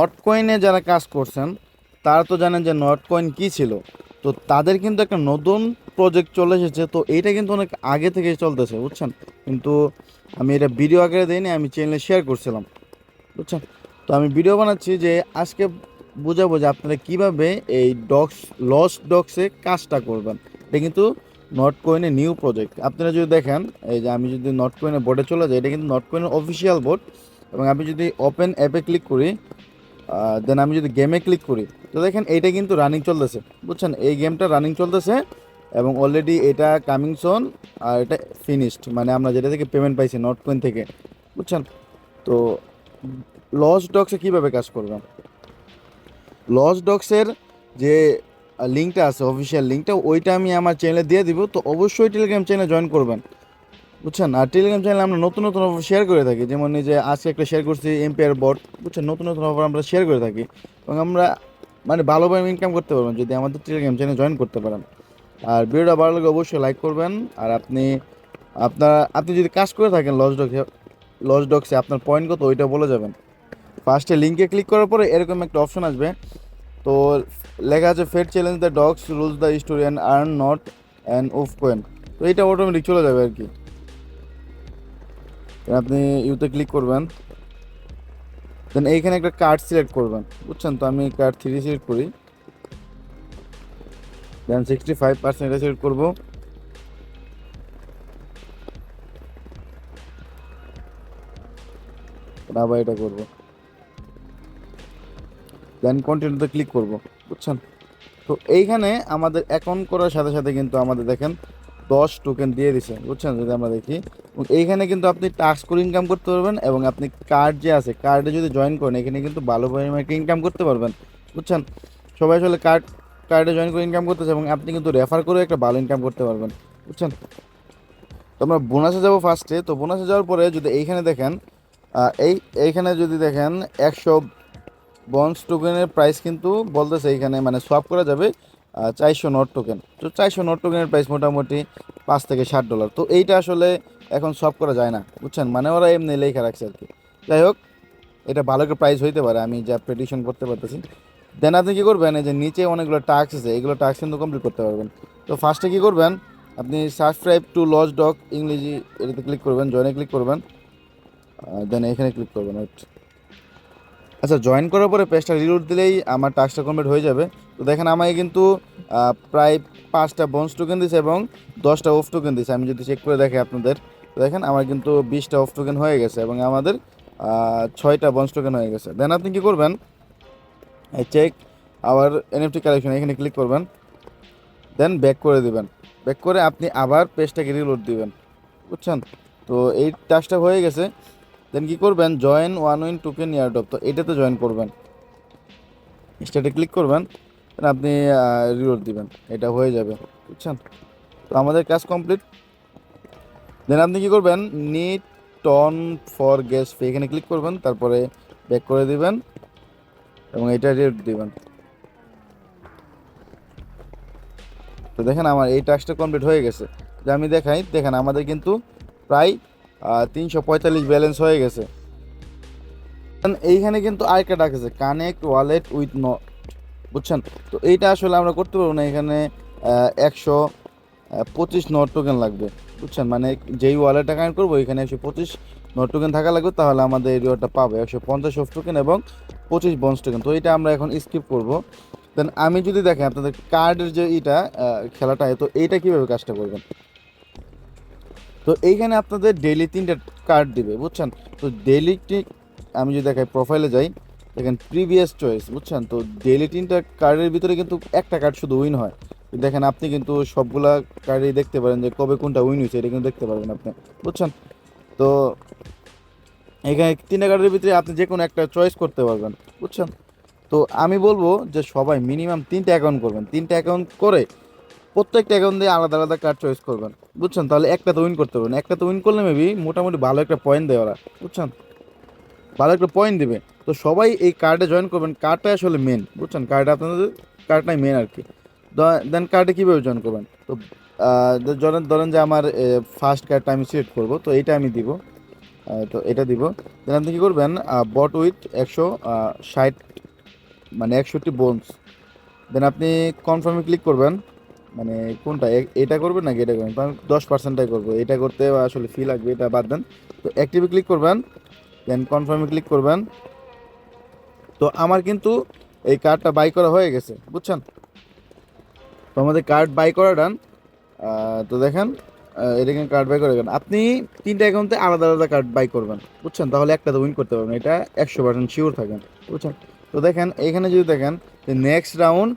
Not কয়েনে যারা কাজ করছেন, তারা তো জানেন যে নট কয়েন কী ছিল। তো তাদের কিন্তু একটা নতুন প্রজেক্ট চলে এসেছে, তো এইটা কিন্তু অনেক আগে থেকে চলতেছে, বুঝছেন? কিন্তু আমি এটা ভিডিও আকারে দিইনি, আমি চ্যানেলে শেয়ার করছিলাম, বুঝছেন? তো আমি ভিডিও বানাচ্ছি যে আজকে বোঝাবো যে আপনারা কীভাবে এই ডক্স লস ডক্সে কাজটা করবেন। এটা কিন্তু নট কয়েনের নিউ প্রজেক্ট আপনারা যদি দেখেন, এই যে আমি যদি নট কয়েনের বোর্ডে চলে যাই, এটা কিন্তু নট কয়েনের অফিসিয়াল বোর্ড এবং আমি যদি ওপেন অ্যাপে ক্লিক করি দেন আমি যদি গেমে ক্লিক করি, তো দেখেন এইটা কিন্তু রানিং চলতেছে। বুঝছেন? এই গেমটা রানিং চলতেছে এবং অলরেডি এটা কামিং সোন আর এটা ফিনিশড মানে আমরা যেটা থেকে পেমেন্ট পাইছি নট কয়েন থেকে। বুঝছেন? তো লস ডক্সে কীভাবে কাজ করবেন লস ডক্সের যে লিঙ্কটা আছে অফিসিয়াল লিঙ্কটা ওইটা আমি আমার চ্যানেলে দিয়ে দিব, তো অবশ্যই টেলিগ্রাম চ্যানেলে জয়েন করবেন। বুঝছেন? আর টেলিগ্রাম চ্যানেলে আমরা নতুন নতুন অফার শেয়ার করে থাকি। যেমন এই যে আজকে একটা শেয়ার করছি এমপিআর বট বুঝছেন? নতুন নতুন অফার আমরা শেয়ার করে থাকি। এবং আমরা মানে ভালোভাবে ইনকাম করতে পারবেন যদি আমাদের টেলিগ্রাম চ্যানেলে জয়েন করতে পারেন। আর ভিডিওটা ভালো লাগে অবশ্যই লাইক করবেন। আর আপনি, আপনার, আপনি যদি কাজ করে থাকেন লস ডক্সে লস ডক্সে আপনার পয়েন্ট কত, ওইটা বলে যাবেন। ফার্স্টে লিঙ্কে ক্লিক করার পরে এরকম একটা অপশন আসবে। তো লেখা আছে fed challenge the dogs rules the and earn not and of coin তো এইটা অটোমেটিক চলে যাবে আর কি। আপনি ইউতে ক্লিক করবেন দেন এইখানে একটা কার্ড সিলেক্ট করবেন, বুঝছেন তো? আমি কার্ড থ্রি সিলেক্ট করি দেন সিক্সটি ফাইভ পার্সেন্ট এটা সিলেক্ট করব। আবার এটা করব। দেন কন্টিনিউতে ক্লিক করব, বুঝছেন? তো এইখানে আমাদের অ্যাকাউন্ট করার সাথে সাথে কিন্তু আমাদের দেখেন দশ টোকেন দিয়ে দিছে বুঝছেন? যদি আমরা দেখি। এইখানে কিন্তু আপনি টাস্ক করে ইনকাম করতে পারবেন এবং আপনি কার্ড যে আছে কার্ডে যদি জয়েন করেন, এখানে কিন্তু ভালো পরিমাণে ইনকাম করতে পারবেন, বুঝছেন? সবাই আসলে কার্ড কার্ডে জয়েন করে ইনকাম করতেছে এবং আপনি কিন্তু রেফার করে একটা ভালো ইনকাম করতে পারবেন, বুঝছেন? তো আমরা বোনাসে যাব ফার্স্টে তো বোনাসে যাওয়ার পরে যদি এইখানে দেখেন এই, এইখানে যদি দেখেন, একশো বন্স টোকেনের প্রাইস কিন্তু বলতেছে এইখানে মানে সোয়াপ করা যাবে। চারশো নট টোকেন তো চারশো নট টোকেনের প্রাইস মোটামুটি পাঁচ থেকে ষাট ডলার তো এইটা আসলে এখন সোয়াপ করা যায় না, বুঝছেন? মানে ওরা এমনি লেখা রাখছে আর কি। যাই হোক, এটা ভালো একটা প্রাইস হইতে পারে, আমি যা প্রেডিকশন করতে পারতেছি। দেন আপনি কী করবেন, এই যে নিচে অনেকগুলো টাস্ক আছে, এগুলো টাস্ক কিন্তু কমপ্লিট করতে পারবেন। তো ফার্স্টে কী করবেন, আপনি সাবস্ক্রাইব টু লজ ডক ইংরেজি এটাতে ক্লিক করবেন জয়েনে ক্লিক করবেন। দেন এখানে ক্লিক করবেন আচ্ছা জয়েন করার পরে পেজটা রিলোড দিলেই আমার টাস্কটা কমপ্লিট হয়ে যাবে। তো দেখেন আমাকে কিন্তু প্রায় পাঁচটা বন্স টোকেন দিছে এবং দশটা অফ টোকেন দিছে। আমি যদি চেক করে দেখি আপনাদের দেখেন আমার কিন্তু বিশটা অফ টোকেন হয়ে গেছে এবং আমাদের ছয়টা বন্স টোকেন হয়ে গেছে। দেন আপনি কী করবেন? চেক আবার এনএফটি কালেকশন এখানে ক্লিক করবেন। দেন ব্যাক করে দিবেন। ব্যাক করে আপনি আবার পেজটাকে রিলোড দিবেন। বুঝছেন? তো এই টাস্কটা হয়ে গেছে। দেন কি করবেন? Join one win token airdrop তো এটাতে জয়েন করবেন। স্টার্টে ক্লিক করবেন। আপনি রিলোড দিবেন। এটা হয়ে যাবে, বুঝছেন? তো আমাদের কাজ কমপ্লিট দেন আপনি কি করবেন? Net ton for gas fee এখানে ক্লিক করবেন, তারপরে ব্যাক করে দিবেন এবং এটা রিলোড দিবেন। তো দেখেন আমার এই টাস্কটা কমপ্লিট হয়ে গেছে। যে আমি দেখাই, দেখেন আমাদের কিন্তু প্রায় তিনশো পঁয়তাল্লিশ ব্যালেন্স হয়ে গেছে। এইখানে কিন্তু আরেকটা ডাক আছে। কানেক্ট ওয়ালেট উইথ বুঝছেন? তো এইটা আসলে আমরা করতে পারব না, এখানে একশো পঁচিশ নট টোকেন লাগবে, বুঝছেন? মানে যেই ওয়ালেটটা কানেক্ট করব, এখানে একশো পঁচিশ নট টোকেন থাকা লাগবে, তাহলে আমাদের এই রিওয়ার্ডটা পাবে একশো পঞ্চাশ অফ টোকেন এবং পঁচিশ বন্স টোকেন তো এটা আমরা এখন স্কিপ করব। দেন আমি যদি দেখেন আপনাদের কার্ডের যে এটা খেলাটা তো এইটা কীভাবে কাজটা করবেন? তো এইখানে আপনাদের ডেইলি তিনটা কার্ড দিবে, বুঝছেন? তো ডেইলি আমি যদি দেখাই প্রোফাইলে যাই দেখেন প্রিভিয়াস চয়েস বুঝছেন? তো ডেইলি তিনটা কার্ডের ভিতরে কিন্তু একটা কার্ড শুধু উইন হয়। দেখেন, আপনি কিন্তু সবগুলা কার্ডই দেখতে পারেন যে কবে কোনটা উইন হয়েছে, এটা কিন্তু দেখতে পারবেন আপনি, বুঝছেন? তো এখানে তিনটা কার্ডের ভিতরে আপনি যে কোনো একটা চয়েস করতে পারবেন, বুঝছেন? তো আমি বলব যে সবাই মিনিমাম তিনটা অ্যাকাউন্ট করবেন। তিনটা অ্যাকাউন্ট করে প্রত্যেকটা অ্যাকাউন্ট দিয়ে আলাদা আলাদা কার্ড চয়েস করবেন, বুঝছেন? তাহলে একটা তো উইন করতে পারবেন। একটা তো উইন করলে মেবি মোটামুটি ভালো একটা পয়েন্ট দেয় ওরা, বুঝছেন? ভালো একটা পয়েন্ট দেবে। তো সবাই এই কার্ডে জয়েন করবেন। কার্ডটাই আসলে মেন বুঝছেন? কার্ড আপনাদের কার্ডটাই মেন আর কি। দেন কার্ডে কীভাবে জয়েন করবেন? তো ধরেন ধরেন যে আমার ফার্স্ট কার্ডটা আমি সিলেক্ট করব, তো এইটা আমি দিব। তো এটা দিব। দেন আপনি কী করবেন? বট উইথ একশো ষাট মানে একষট্টি বোনস দেন আপনি কনফার্মে ক্লিক করবেন। মানে কোনটা? এটা করবেন নাকি এটা করবেন? আমি দশ পার্সেন্টটাই করব। এটা করতে আসলে ফি লাগবে, এটা বাদ দেন। তো অ্যাক্টিভে ক্লিক করবেন। দেন কনফার্মে ক্লিক করবেন। তো আমার কিন্তু এই কার্ডটা বাই করা হয়ে গেছে, বুঝছেন? তো আমাদের কার্ড বাই করা ডান তো দেখেন কিন্তু কার্ড বাই করে গেলেন আপনি তিনটা অ্যাকাউন্টে আলাদা আলাদা কার্ড বাই করবেন, বুঝছেন? তাহলে একটা তো উইন করতে পারবেন, এটা একশো পার্সেন্ট শিওর থাকেন, বুঝছেন? তো দেখেন এইখানে যদি দেখেন যে নেক্সট রাউন্ড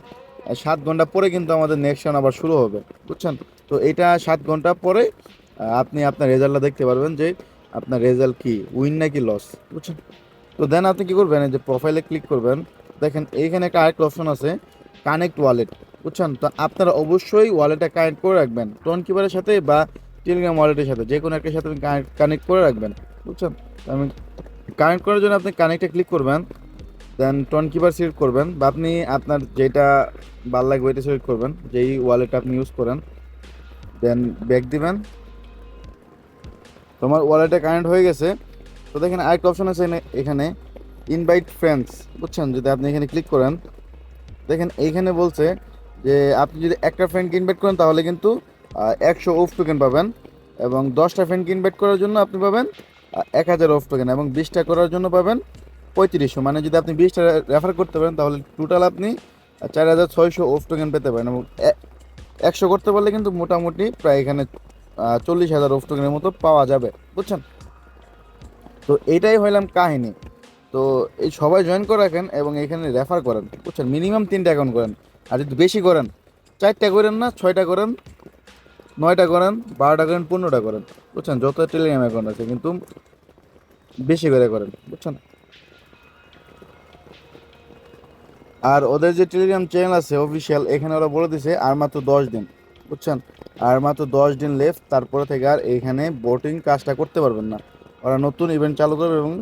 সাত ঘণ্টা পরে কিন্তু আমাদের নেক্সট রাউন্ড আবার শুরু হবে, বুঝছেন? তো এটা সাত ঘণ্টা পরে আপনি আপনার রেজাল্টটা দেখতে পারবেন যে আপনার রেজাল্ট কি? উইন নাকি লস বুঝছেন। তো দেন আপনি কি করবেন এই যে প্রোফাইলে ক্লিক করবেন দেখেন এইখানে একটা আরেকটা অপশন আছে কানেক্ট ওয়ালেট বুঝছেন? তো আপনারা অবশ্যই ওয়ালেটটা কানেক্ট করে রাখবেন টোন কিপারের সাথে বা টেলিগ্রাম ওয়ালেটের সাথে যে কোনো একটার সাথে আপনি কানেক্ট করে রাখবেন বুঝছেন? আমি কানেক্ট করার জন্য আপনি কানেক্টে ক্লিক করবেন দেন টোন কিপার সিলেক্ট করবেন বা আপনি আপনার যেটা ভালো লাগবে ওইটা সিলেক্ট করবেন যেই ওয়ালেটটা আপনি ইউজ করেন দেন ব্যাক দিবেন তোমার ওয়ালেটে কানেক্ট হয়ে গেছে। তো দেখেন আরেকটা অপশন আছে এখানে ইনভাইট ফ্রেন্ডস বুঝছেন? যদি আপনি এখানে ক্লিক করেন, দেখেন এইখানে বলছে যে, আপনি যদি একটা ফ্রেন্ডকে ইনভাইট করেন, তাহলে কিন্তু একশো অফ টোকেন পাবেন এবং দশটা ফ্রেন্ডকে ইনভাইট করার জন্য আপনি পাবেন এক হাজার অফ টোকেন এবং বিশটা করার জন্য পাবেন পঁয়ত্রিশশো। মানে যদি আপনি বিশটা রেফার করতে পারেন, তাহলে টোটাল আপনি চার হাজার ছয়শো অফ টোকেন পেতে পারেন এবং একশো করতে পারলে কিন্তু মোটামুটি প্রায় এখানে চল্লিশ হাজার অফ টোকেনের মতো পাওয়া যাবে, বুঝছেন? তো এইটাই হইলাম কাহিনী। তো এই সবাই জয়েন করে রাখেন এবং এখানে রেফার করেন, বুঝছেন? মিনিমাম তিনটা অ্যাকাউন্ট করেন। আর যদি বেশি করেন, চারটা করেন না, ছয়টা করেন, নয়টা করেন, বারোটা করেন, পনেরোটা করেন, বুঝছেন? যত টেলিগ্রাম অ্যাকাউন্ট আছে কিন্তু বেশি করে করেন, বুঝছেন? আর ওদের যে টেলিগ্রাম চ্যানেল আছে অফিসিয়াল এখানে ওরা বলে দিছে আর মাত্র দশ দিন। বুঝছেন? আর মাত্র দশ দিন লেফট তারপরে থেকে আর এইখানে বোটিং কাজটা করতে পারবেন না। ওরা নতুন ইভেন্ট চালু করবে এবং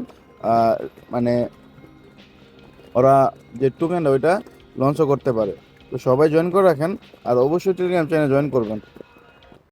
মানে ওরা যে টোকেনটা ওইটা লঞ্চও করতে পারে। তো সবাই জয়েন করে রাখেন, আর অবশ্যই টেলিগ্রাম চ্যানেল জয়েন করবেন।